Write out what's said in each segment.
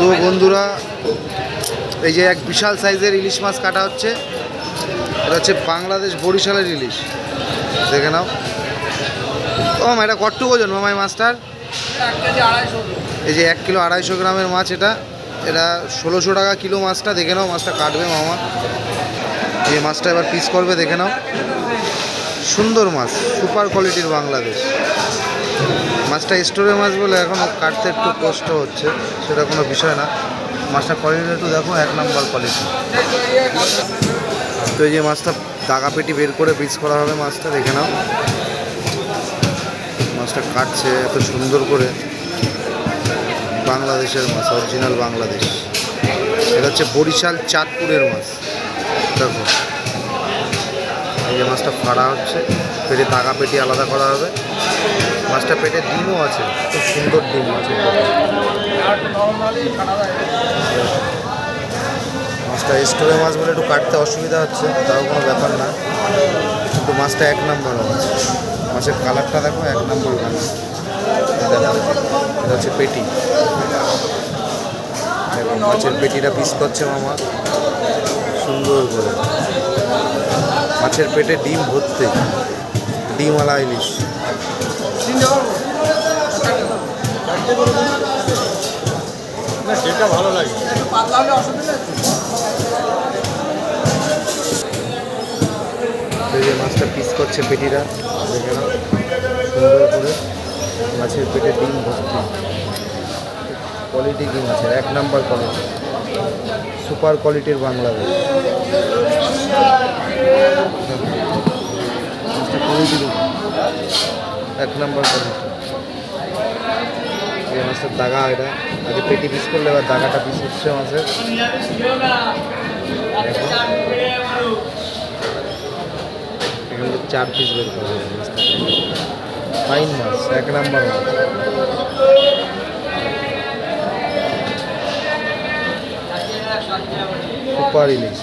তো বন্ধুরা, এই যে এক বিশাল সাইজের ইলিশ মাছ কাটা হচ্ছে, এটা হচ্ছে বাংলাদেশ বরিশালের ইলিশ। দেখে নাও। ও এটা কট্টু ওজন মামাই মাছটার? এই যে এক কিলো আড়াইশো গ্রামের মাছ এটা। এটা ষোলোশো টাকা কিলো মাছটা, দেখে নাও মাছটা কাটবে মামা। এই মাছটা এবার পিস করবে, দেখে নাও। সুন্দর মাছ সুপার কোয়ালিটির বাংলাদেশ। মাছটা স্টোরের মাছ বলে এখনও কাটতে একটু কষ্ট হচ্ছে, সেটা কোনো বিষয় না। মাছটা কোয়ালিটি একটু দেখো, এক নম্বর কোয়ালিটি তো এই যে মাছটা দাগা পেটি বের করে পিস করা হবে মাছটা, দেখে নাও। মাছটা কাটছে এত সুন্দর করে। বাংলাদেশের মাছ অরিজিনাল বাংলাদেশ। এটা হচ্ছে বরিশাল চাঁদপুরের মাছ। দেখো। এই মাছটা ফাড়া হচ্ছে। পেটে দাগা পেটি আলাদা করা হবে। মাছটা পেটে ডিমও আছে। খুব সুন্দর ডিম আছে। মাছটা স্টোরে মাছ বলে একটু কাটতে অসুবিধা হচ্ছে, তাও কোনো ব্যাপার না। কিন্তু মাছটা এক নম্বর মাছ। মাছের কালারটা দেখো, এক নম্বর এটা হচ্ছে পেটি। দেখো, মাছের পেটিটা পিস করছে মামা। সুন্দর করে। মাছের পেটে ডিম ভর্তি। ডিমওয়ালা ইলিশ। সেটা ভালো লাগে। যে মাছটা পিস করছে পেটিরা দেখে সুন্দর করে মাছের পেটে ডিম ভর্তি। কোয়ালিটি কি মাছের এক নাম্বার কোয়ালিটি সুপার কোয়ালিটির কোয়ালিটি এক নাম্বার এই মাছটার দাগা এটা আগে পেটি পিস করলে এবার দাগাটা পিস হচ্ছে মাছের। চার পিস বের করা ফাইন মাছ, এক নাম্বার মাছ। সুপার ইলিশ।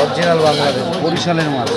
অরিজিনাল বাংলাদেশ বরিশালের মাছ।